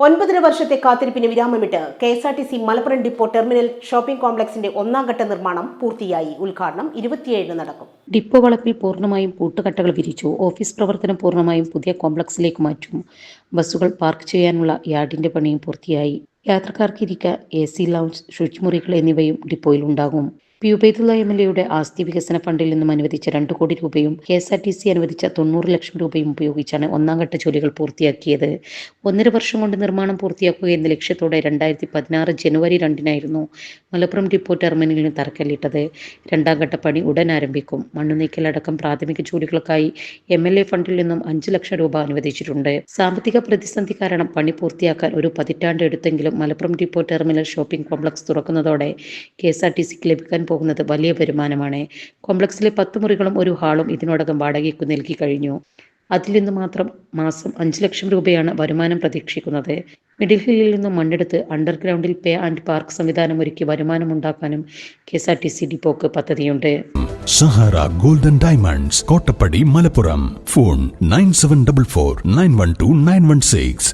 ഒൻപതര വർഷത്തെ കാത്തിരിപ്പിന് വിരാമമിട്ട് K S R T C Malappuram depot terminal shopping കോംപ്ലക്സിന്റെ ഒന്നാം ഘട്ട നിർമ്മാണം പൂർത്തിയായി. ഉദ്ഘാടനം ഇരുപത്തിയേഴിന് നടക്കും. ഡിപ്പോ വളപ്പിൽ പൂർണമായും പൂട്ടുകട്ടകൾ വിരിച്ചു. ഓഫീസ് പ്രവർത്തനം പൂർണമായും പുതിയ കോംപ്ലക്സിലേക്ക് മാറ്റും. ബസ്സുകൾ പാർക്ക് ചെയ്യാനുള്ള യാർഡിന്റെ പണിയും പൂർത്തിയായി. യാത്രക്കാർക്ക് ഇരിക്കാൻ എ സി ലൗഞ്ച് ശുചിമുറികൾ എന്നിവയും ഡിപ്പോയിൽ ഉണ്ടാകും. പി ഉബൈദുള്ള എം എൽ എയുടെ ആസ്തി വികസന ഫണ്ടിൽ നിന്നും അനുവദിച്ച രണ്ട് കോടി രൂപയും K S R T C അനുവദിച്ച തൊണ്ണൂറ് ലക്ഷം രൂപയും ഉപയോഗിച്ചാണ് ഒന്നാം ഘട്ട ജോലികൾ പൂർത്തിയാക്കിയത്. ഒന്നര വർഷം കൊണ്ട് നിർമ്മാണം പൂർത്തിയാക്കുക എന്ന ലക്ഷ്യത്തോടെ രണ്ടായിരത്തി പതിനാറ് ജനുവരി രണ്ടിനായിരുന്നു മലപ്പുറം ഡിപ്പോ ടെർമിനലിന് തറക്കല്ലിട്ടത്. രണ്ടാം ഘട്ട പണി ഉടൻ ആരംഭിക്കും. മണ്ണു നീക്കലടക്കം പ്രാഥമിക ജോലികൾക്കായി എം എൽ എ ഫണ്ടിൽ നിന്നും അഞ്ച് ലക്ഷം രൂപ അനുവദിച്ചിട്ടുണ്ട്. സാമ്പത്തിക പ്രതിസന്ധി കാരണം പണി പൂർത്തിയാക്കാൻ ഒരു പതിറ്റാണ്ട് എടുത്തെങ്കിലും Malappuram depot terminal shopping complex തുറക്കുന്നതോടെ K S R T സിക്ക് ലഭിക്കാൻ പോകുന്നത് വലിയ വരുമാനമാണ്. കോംപ്ലക്സിലെ പത്ത് മുറികളും ഒരു ഹാളും ഇതിനോടകം വാടകയ്ക്ക് നൽകി കഴിഞ്ഞു. അതിൽ നിന്ന് മാത്രം മാസം അഞ്ച് ലക്ഷം രൂപയാണ് വരുമാനം പ്രതീക്ഷിക്കുന്നത്. മിഡിൽ ഹില്ലിൽ നിന്നും മണ്ണെടുത്ത് അണ്ടർഗ്രൗണ്ടിൽ പേ ആൻഡ് പാർക്ക് സംവിധാനം ഒരുക്കി വരുമാനം ഉണ്ടാക്കാനും K S R T C ഡിപ്പോക്ക് പദ്ധതിയുണ്ട്. Sahara golden diamonds Kottappadi Malappuram. Phone nine seven double four nine one two nine one six.